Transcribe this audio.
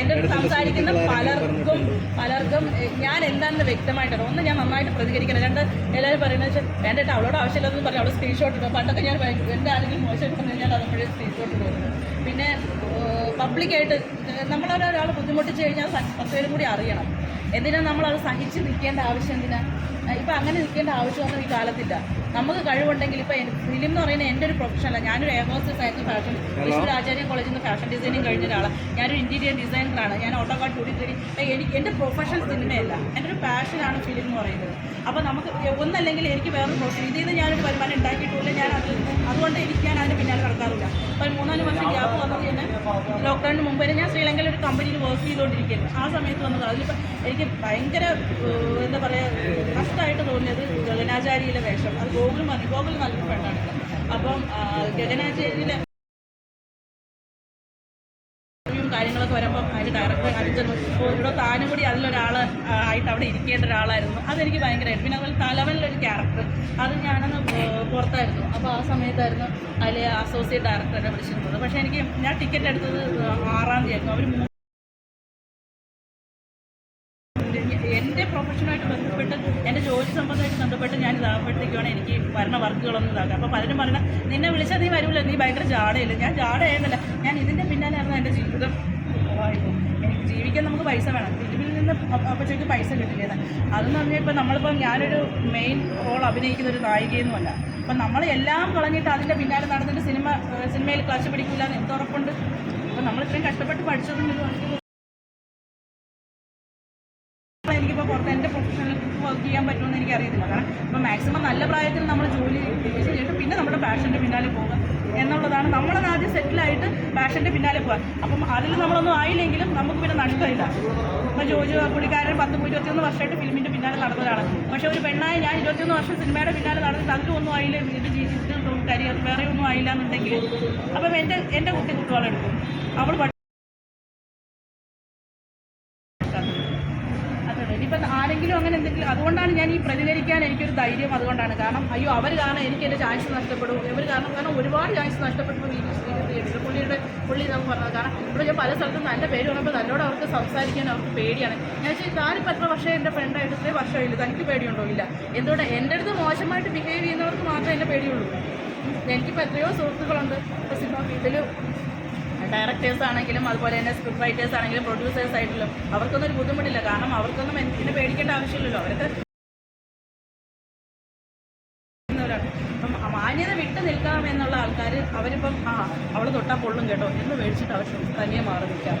എന്റെ സംസാരിക്കുന്ന പലർക്കും പലർക്കും ഞാൻ എന്താണെന്ന് വ്യക്തമായിട്ടാണ് ഒന്ന് ഞാൻ നന്നായിട്ട് പ്രതികരിക്കണം. രണ്ട് എല്ലാവരും പറയുന്നത് വെച്ചാൽ വേണ്ട കേട്ടോ അവളോട് ആവശ്യമില്ലെന്ന് പറഞ്ഞു അവൾ സ്ക്രീൻഷോട്ട് ഇടും. പണ്ടൊക്കെ ഞാൻ എന്റെ ആരെങ്കിലും മോശം പറഞ്ഞു കഴിഞ്ഞാൽ അതപ്പോഴേ സ്ക്രീൻഷോട്ട് ഇടുന്നത് പിന്നെ പബ്ലിക്കായിട്ട് നമ്മളൊരാൾ ബുദ്ധിമുട്ടിച്ച് കഴിഞ്ഞാൽ പത്ത് പത്തുപേരും കൂടി അറിയണം. എന്തിനാ നമ്മൾ അത് സഹിച്ച് നിൽക്കേണ്ട ആവശ്യം എന്തിനാ? ഇപ്പം അങ്ങനെ നിൽക്കേണ്ട ആവശ്യമൊന്നും ഈ കാലത്തില്ല. നമുക്ക് കഴിവുണ്ടെങ്കിൽ ഇപ്പം ഫിലിം എന്ന് പറയുന്നത് എന്റെ ഒരു പ്രൊഫഷനല്ല ഞാനൊരു എയർ ഹോസ്റ്റസ് ആയിരുന്നു ഫാഷൻ തൃശ്ശൂർ ആചാര്യ കോളേജിൽ നിന്ന് ഫാഷൻ ഡിസൈനിങ് കഴിഞ്ഞ ഒരാളാണ് ഞാനൊരു ഇന്റീരിയർ ഡിസൈനറാണ് ഞാൻ ഓട്ടോ കാർഡ് കൂടി കൂടി എനിക്ക് എന്റെ പ്രൊഫഷൻ സിനിമയല്ല. എന്റെ ഒരു പാഷനാണ് ഫിലിം എന്ന് പറയുന്നത്. അപ്പോൾ നമുക്ക് ഒന്നല്ലെങ്കിൽ എനിക്ക് വേറൊരു പ്രൊഫഷൻ ഇതിൽ നിന്ന് ഞാനൊരു വരുമാനം ഉണ്ടാക്കിയിട്ടില്ല ഞാൻ അത് അതുകൊണ്ട് എനിക്ക് ഞാൻ അതിന് പിന്നാലെ നടക്കാറില്ല. അപ്പോൾ മൂന്നാൽ വർഷം ഗ്യാപ്പ് വന്നത് തന്നെ ലോക്ക്ഡൗണിന് മുമ്പ് ഞാൻ ശ്രീലങ്കയിൽ ഒരു കമ്പനിയിൽ വർക്ക് ചെയ്തുകൊണ്ടിരിക്കുന്നു ആ സമയത്ത് വന്നത് അതിലിപ്പോൾ എനിക്ക് ഭയങ്കര എന്താ പറയുക കഷ്ടമായിട്ട് തോന്നിയത് ഗഗനാചാരിയിലെ വേഷം. അത് ഗോകുൽ മതി ഗോകുൽ നല്ലൊരു പെണ്ണാണ് അപ്പം ആ, കാര്യങ്ങളൊക്കെ വരുമ്പോൾ അതിന് ഡയറക്ടർ അടിച്ചത് ഇവിടെ താനും കൂടി അതിലൊരാൾ ആയിട്ട് അവിടെ ഇരിക്കേണ്ട ഒരാളായിരുന്നു. അതെനിക്ക് ഭയങ്കരമായിട്ട് പിന്നെ അതുപോലെ തലവനിലൊരു ക്യാരക്ടർ അത് ഞാനന്ന് പുറത്തായിരുന്നു. അപ്പോൾ ആ സമയത്തായിരുന്നു അതിൽ അസോസിയേറ്റ് ഡയറക്ടറെ വിളിച്ചിരുന്നത് പക്ഷേ എനിക്ക് ഞാൻ ടിക്കറ്റ് എടുത്തത് ആറാം തീയതി ആയിരുന്നു. അവർ എന്റെ പ്രൊഫഷനുമായിട്ട് ബന്ധപ്പെട്ട് എന്റെ ജോലി സംബന്ധമായിട്ട് ബന്ധപ്പെട്ട് ഞാൻ ഇതാകുമ്പോഴത്തേക്കാണ് എനിക്ക് വരണ വർക്കുകളൊന്നും ഇതാക്കുക അപ്പോൾ പലരും പറഞ്ഞാൽ നിന്നെ വിളിച്ചാൽ നീ വരൂല. നീ ഭയങ്കര ജാടയില്ല? ഞാൻ ജാടയായിരുന്നില്ല. ഞാൻ ഇതിന്റെ പിന്നാലെയായിരുന്നു എന്റെ ജീവിതം. പൈസ വേണം. ഫിലിമിൽ നിന്ന് അപ്പച്ചയ്ക്ക് പൈസ കിട്ടില്ലേ അതെന്ന് പറഞ്ഞാൽ ഇപ്പോൾ നമ്മളിപ്പോൾ ഞാനൊരു മെയിൻ റോൾ അഭിനയിക്കുന്ന ഒരു നായികയൊന്നുമല്ല. അപ്പം നമ്മൾ എല്ലാം കളഞ്ഞിട്ട് അതിന്റെ പിന്നാലെ നടന്നിട്ട് സിനിമ സിനിമയിൽ ക്ലാസ് പിടിക്കില്ല എന്ന് എന്ത് ഉറപ്പുണ്ട്. അപ്പം നമ്മൾ ഇത്രയും കഷ്ടപ്പെട്ട് പഠിച്ചതും എനിക്കിപ്പോൾ പുറത്ത് എന്റെ പ്രൊഫഷണൽ വർക്ക് ചെയ്യാൻ പറ്റുമെന്ന് എനിക്കറിയത്തില്ല. കാരണം ഇപ്പം മാക്സിമം നല്ല പ്രായത്തിൽ നമ്മൾ ജോലി ചെയ്തിട്ട് പിന്നെ നമ്മുടെ പാഷന്റെ പിന്നാലെ പോകുക എന്നുള്ളതാണ് നമ്മളത് ആദ്യം സെറ്റിലായിട്ട് പാഷന്റെ പിന്നാലെ പോകാൻ അപ്പം അതിൽ നമ്മളൊന്നും ആയില്ലെങ്കിലും നമുക്ക് പിന്നെ നഷ്ടമില്ല. ഇപ്പോൾ ജോജി പുള്ളിക്കാരൻ പത്ത് ഇരുപത്തിയൊന്ന് വർഷമായിട്ട് ഫിലിമിന്റെ പിന്നാലെ നടന്നതാണ്. പക്ഷേ ഒരു പെണ്ണായി ഞാൻ ഇരുപത്തിയൊന്ന് വർഷം സിനിമയുടെ പിന്നാലെ നടന്നിട്ട് അതിലൊന്നും ആയില്ല ഇത് ജീവിതത്തിൽ കരിയർ വേറെ ഒന്നും ആയില്ല എന്നുണ്ടെങ്കിൽ. അപ്പം എന്റെ എന്റെ കുട്ടി കുട്ടികളെടുക്കും അവൾ പഠി- അതെ അതെ ഇനിയിപ്പം ആരെങ്കിലും അതുകൊണ്ടാണ് ഞാൻ ഈ പ്രതികരിക്കാൻ എനിക്കൊരു ധൈര്യം അതുകൊണ്ടാണ്. കാരണം അയ്യോ അവർ കാരണം എനിക്ക് എന്റെ ചാൻസ് നഷ്ടപ്പെടും. ഇവർ കാരണം കാരണം ഒരുപാട് ചാൻസ് നഷ്ടപ്പെട്ടു വി ശ്രീകൃഷ്ണ പുള്ളിയുടെ പുള്ളി നമുക്ക് പറഞ്ഞത്. കാരണം ഇവിടെ ഞാൻ പല സ്ഥലത്തും എന്റെ പേര് വന്നപ്പോൾ നല്ലോണം അവർക്ക് സംസാരിക്കാൻ അവർക്ക് പേടിയാണ്. ഞാൻ വെച്ചാൽ താനിപ്പോൾ എത്ര വർഷം എന്റെ ഫ്രണ്ടായിട്ട് ഇത്രയും വർഷമായില്ല? തനിക്ക് പേടിയുണ്ടോ? ഇല്ല. എന്തുകൊണ്ട് എന്റെ അടുത്ത് മോശമായിട്ട് ബിഹേവ് ചെയ്യുന്നവർക്ക് മാത്രമേ എന്റെ പേടിയുള്ളൂ. എനിക്കിപ്പോൾ എത്രയോ സുഹൃത്തുക്കളുണ്ട്. ഇപ്പോൾ സിനിമ ഫീൽഡിൽ ഡയറക്ടേഴ്സ് ആണെങ്കിലും അതുപോലെ തന്നെ സ്ക്രിപ്റ്റ് റൈറ്റേഴ്സ് ആണെങ്കിലും പ്രൊഡ്യൂസേഴ്സ് ആയിട്ടുള്ള അവർക്കൊന്നും ഒരു ബുദ്ധിമുട്ടില്ല. കാരണം അവർക്കൊന്നും എന്തിനെ പേടിക്കേണ്ട ആവശ്യമില്ലല്ലോ. അവർക്ക് മാന്യത വിട്ടു നിൽക്കാം എന്നുള്ള ആൾക്കാർ അവരിപ്പം ആ അവൾ തൊട്ടാൽ പൊള്ളും കേട്ടോ. എന്ന് മേടിച്ചിട്ട് അവർ തനിയെ മാറി നിൽക്കാം.